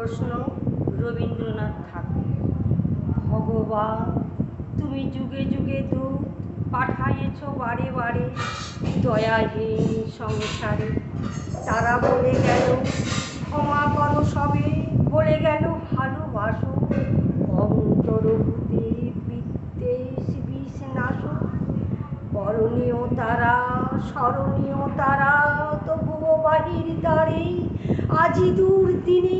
প্রশ্ন রবীন্দ্রনাথ ঠাকুর। ভগবান, তুমি যুগে যুগে দূত পাঠাইয়েছ বারে বারে। দয়াহীন সংসারে, তারা বলে গেল, ক্ষমা করো সবে। বলে গেল ভালোবাসো অন্তরভূতে বিদ্বেষ বিষ নাশো করণীয় তারা, স্মরণীয় তারা, তবুও বাহির দ্বারে। আজি দূর দিনে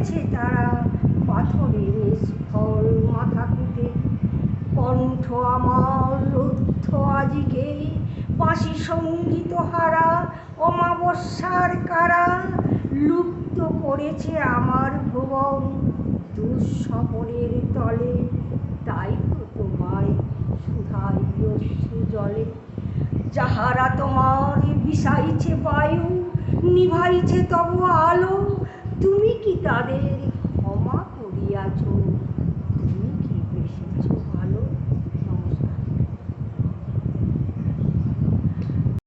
মরেছে তারা পাথরের নিষ্ফল মাথা কুটে কণ্ঠ আমার রুদ্ধ আজিকে, বাঁশি সংগীত হারা, অমাবস্যার কারা লুপ্ত করেছে আমার ভুবন। দুঃস্বপনের তলে তাই তো তোমায় সুধাই জলে যাহারা তোমার বিষাইছে বায়ু, নিভাইছে তব আলো, তুমি কি তাদের ক্ষমা করিয়াছ।